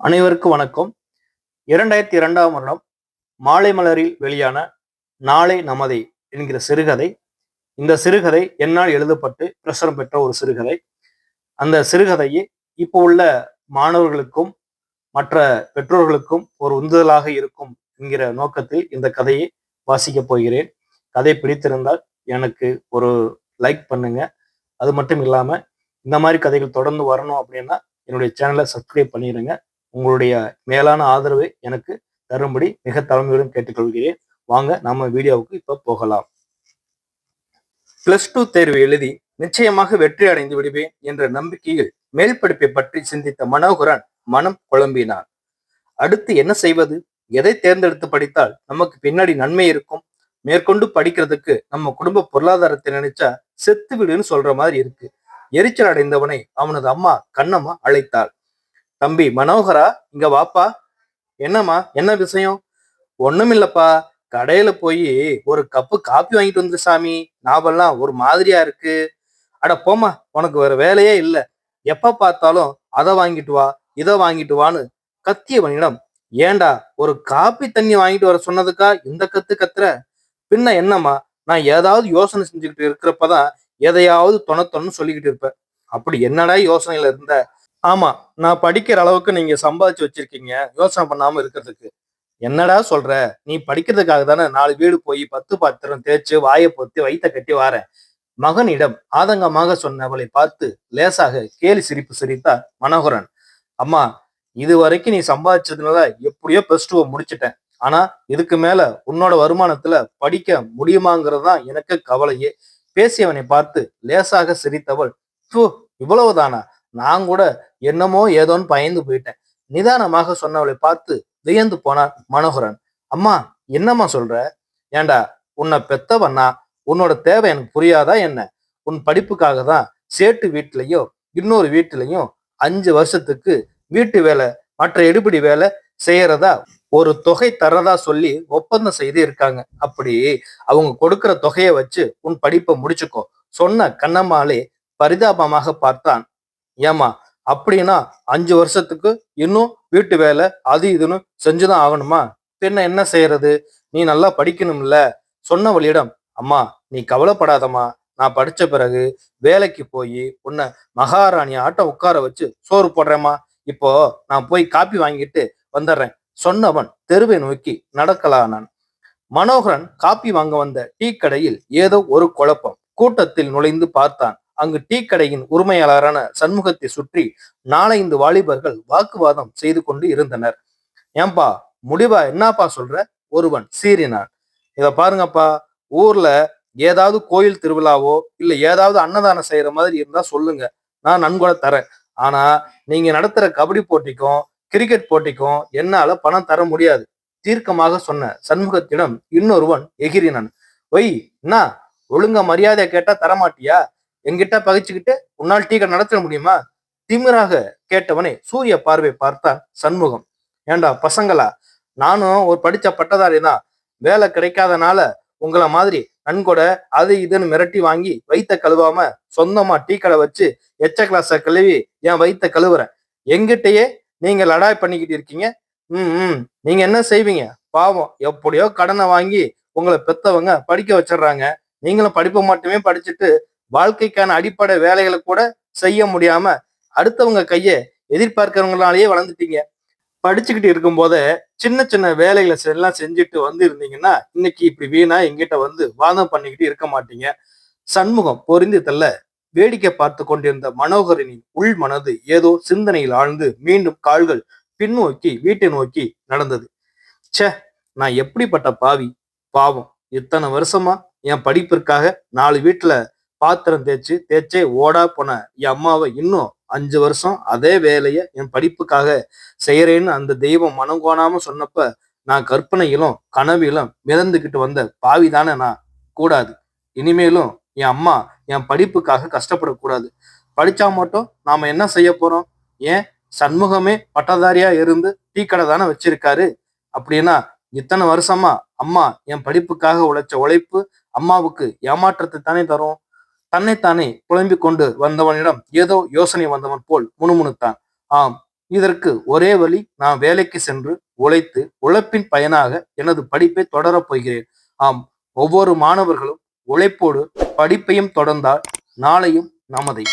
அனைவருக்கும் வணக்கம். இரண்டாயிரத்தி இரண்டாம் வருடம் மாலை மலரில் வெளியான நாளை நமதை என்கிற சிறுகதை. இந்த சிறுகதை என்னால் எழுதப்பட்டு பிரசுரம் பெற்ற ஒரு சிறுகதை. அந்த சிறுகதையை இப்போ உள்ள மாணவர்களுக்கும் மற்ற பெற்றோர்களுக்கும் ஒரு உந்துதலாக இருக்கும் என்கிற நோக்கத்தில் இந்த கதையை வாசிக்கப் போகிறேன். கதை பிடித்திருந்தால் எனக்கு ஒரு லைக் பண்ணுங்க. அது மட்டும் இல்லாமல் இந்த மாதிரி கதைகள் தொடர்ந்து வரணும் அப்படின்னா என்னுடைய சேனலை சப்ஸ்கிரைப் பண்ணிடுங்க உங்களுடைய மேலான ஆதரவை எனக்கு தரும்படி மிக தலைமையுடன் கேட்டுக்கொள்கிறேன். வாங்க நம்ம வீடியோவுக்கு இப்ப போகலாம். பிளஸ் டூ தேர்வு எழுதி நிச்சயமாக வெற்றி அடைந்து விடுவேன் என்ற நம்பிக்கையில் மேல் படிப்பை பற்றி சிந்தித்த மனோகரன் மனம் குழம்பினான். அடுத்து என்ன செய்வது? எதை தேர்ந்தெடுத்து படித்தால் நமக்கு பின்னாடி நன்மை இருக்கும்? மேற்கொண்டு படிக்கிறதுக்கு நம்ம குடும்ப பொருளாதாரத்தை நினைச்சா செத்து விடுன்னு சொல்ற மாதிரி இருக்கு. எரிச்சல் அடைந்தவனை அவனது அம்மா கண்ணம்மா அழைத்தாள். தம்பி மனோகரா இங்க வாப்பா. என்னம்மா என்ன விஷயம்? ஒண்ணுமில்லப்பா. கடையில போய் ஒரு கப்பு காப்பி வாங்கிட்டு வந்து சாமி. நாவெல்லாம் ஒரு மாதிரியா இருக்கு. அட போம்மா உனக்கு வேற வேலையே இல்ல. எப்ப பார்த்தாலும் அதை வாங்கிட்டு வா இதை வாங்கிட்டு வான்னு கத்தியவனிடம் ஏண்டா ஒரு காப்பி தண்ணி வாங்கிட்டு வர சொன்னதுக்கா இந்த கத்து கத்துற? பின்ன என்னம்மா நான் ஏதாவது யோசனை செஞ்சுக்கிட்டு இருக்கிறப்பதான் எதையாவது தொணத்தொன்னு சொல்லிக்கிட்டு இருப்பேன். அப்படி என்னடா யோசனையில இருந்த? ஆமா நான் படிக்கிற அளவுக்கு நீங்க சம்பாதிச்சு வச்சிருக்கீங்க. யோசனை பண்ணாம இருக்கிறதுக்கு. என்னடா சொல்ற? நீ படிக்கிறதுக்காக தானே நாலு வீடு போய் பத்து பாத்திரம் தேய்ச்சு வாயை பொத்தி வயிற்ற கட்டி வாரேன் மகனிடம் ஆதங்கமாக சொன்னவளை பார்த்து லேசாக கேலி சிரிப்பு சிரித்தார் மனோகரன். அம்மா இது வரைக்கும் நீ சம்பாதிச்சதுனால எப்படியோ பிளஸ் டூவை முடிச்சிட்டேன். ஆனா இதுக்கு மேல உன்னோட வருமானத்துல படிக்க முடியுமாங்கிறது தான் எனக்கு கவலையே. பேசியவனை பார்த்து லேசாக சிரித்தவள் இவ்வளவுதானா? நான் கூட என்னமோ ஏதோன்னு பயந்து போயிட்டேன். நிதானமாக சொன்னவளை பார்த்து வியந்து போனான் மனோகரன். அம்மா என்னம்மா சொல்ற? ஏண்டா உன்னை பெத்தவண்ணா உன்னோட தேவை எனக்கு புரியாதா என்ன? உன் படிப்புக்காக தான் சேட்டு வீட்டிலையும் இன்னொரு வீட்டிலையும் அஞ்சு வருஷத்துக்கு வீட்டு வேலை மற்ற எடுபடி வேலை செய்யறதா ஒரு தொகை தரதா சொல்லி ஒப்பந்தம் செய்து இருக்காங்க. அப்படி அவங்க கொடுக்கிற தொகையை வச்சு உன் படிப்பை முடிச்சுக்கோ சொன்ன கண்ணம்மாளே பரிதாபமாக பார்த்தான். ஏமா அப்படின்னா அஞ்சு வருஷத்துக்கு இன்னும் வீட்டு வேலை அது இதுன்னு செஞ்சுதான் ஆகணுமா? பின்ன என்ன செய்யறது? நீ நல்லா படிக்கணும்ல. சொன்னவளிடம் அம்மா நீ கவலைப்படாதம்மா. நான் படிச்ச பிறகு வேலைக்கு போய் உன்னை மகாராணி ஆட்டம் உட்கார வச்சு சோறு போடுறேம்மா. இப்போ நான் போய் காப்பி வாங்கிட்டு வந்துடுறேன். சொன்னவன் தெருவை நோக்கி நடக்கலானான். மனோகரன் காப்பி வாங்க வந்த டீ கடையில் ஏதோ ஒரு குழப்பம் கூட்டத்தில் நுழைந்து பார்த்தான். அங்கு டீ கடையின் உரிமையாளரான சண்முகத்தை சுற்றி நாலைந்து வாலிபர்கள் வாக்குவாதம் செய்து கொண்டு இருந்தனர். ஏன்பா முடிவா? என்னப்பா சொல்ற? ஒருவன் சீறினான். இத பாருங்கப்பா ஊர்ல ஏதாவது கோயில் திருவிழாவோ இல்ல ஏதாவது அன்னதானம் செய்யற மாதிரி இருந்தா சொல்லுங்க. நான் நன்கொடை தரேன். ஆனா நீங்க நடத்துற கபடி போட்டிக்கும் கிரிக்கெட் போட்டிக்கும் என்னால பணம் தர முடியாது. தீர்க்கமாக சொன்ன சண்முகத்திடம் இன்னொருவன் எகிரினான் ஒய் என்ன ஒழுங்கா மரியாதையை கேட்டா தரமாட்டியா? என்கிட்ட பகிச்சுக்கிட்டு உன்னால் டீ கடை நடத்த முடியுமா? திமிராக கேட்டவனை சூரிய பார்வை பார்த்தான் சண்முகம். ஏண்டா பசங்களா? நானும் ஒரு படிச்ச பட்டதாரி தான் வேலை கிடைக்காதனால உங்களை மாதிரி நன்கொடை அது இதுன்னு மிரட்டி வாங்கி வைத்த கழுவாம சொந்தமா டீ கடை வச்சு எச்ச கிளாஸ கழுவி என் வைத்த கழுவுறேன். எங்கிட்டயே நீங்க லடாய் பண்ணிக்கிட்டு இருக்கீங்க? ம் ம். நீங்க என்ன செய்வீங்க? பாவம். எப்படியோ கடனை வாங்கி உங்களை பெத்தவங்க படிக்க வச்சிடுறாங்க. நீங்களும் படிப்பை மட்டுமே படிச்சுட்டு வாழ்க்கைக்கான அடிப்படை வேலைகளை கூட செய்ய முடியாம அடுத்தவங்க கையை எதிர்பார்க்கிறவங்களாலேயே வளர்ந்துட்டீங்க. படிச்சுக்கிட்டு இருக்கும் போதே சின்ன சின்ன வேலைகளை எல்லாம் செஞ்சுட்டு வந்து இருந்தீங்கன்னா இன்னைக்கு இப்படி வீணா எங்கிட்ட வந்து வாதம் பண்ணிக்கிட்டு இருக்க மாட்டீங்க. சண்முகம் பொறிந்து தள்ள வேடிக்கை பார்த்து கொண்டிருந்த மனோகரனின் உள் மனது ஏதோ சிந்தனையில் ஆழ்ந்து மீண்டும் கால்கள் பின்னோக்கி வீட்டை நோக்கி நடந்தது. ச்சே நான் எப்படிப்பட்ட பாவி? பாவம். இத்தனை வருஷமா என் படிப்பிற்காக நாலு வீட்டுல பாத்திரம் தேய்ச்சு தேய்ச்சே ஓடா போன என் அம்மாவை இன்னும் அஞ்சு வருஷம் அதே வேலையை என் படிப்புக்காக செய்யறேன்னு அந்த தெய்வம் மனம் கோணாம சொன்னப்ப நான் கற்பனையிலும் கனவிலும் மிதந்துக்கிட்டு வந்த பாவி தானே நான். கூடாது. இனிமேலும் என் அம்மா என் படிப்புக்காக கஷ்டப்படக்கூடாது. படிச்சா மட்டும் நாம என்ன செய்ய போறோம்? ஏன் சண்முகமே பட்டதாரியா இருந்து டீ கடை தானே வச்சிருக்காரு? அப்படின்னா இத்தனை வருஷமா அம்மா என் படிப்புக்காக உழைச்ச உழைப்பு அம்மாவுக்கு ஏமாற்றத்தை தானே தரும்? தன்னைத்தானே புலம்பிக் கொண்டு வந்தவனிடம் ஏதோ யோசனை வந்தவன் போல் முணுமுணுத்தான். ஆம் இதற்கு ஒரே வழி நான் வேலைக்கு சென்று உழைத்து உழைப்பின் பயனாக எனது படிப்பை தொடரப் போகிறேன். ஆம் ஒவ்வொரு மாணவர்களும் உழைப்போடு படிப்பையும் தொடர்ந்தால் நாளையும் நமதை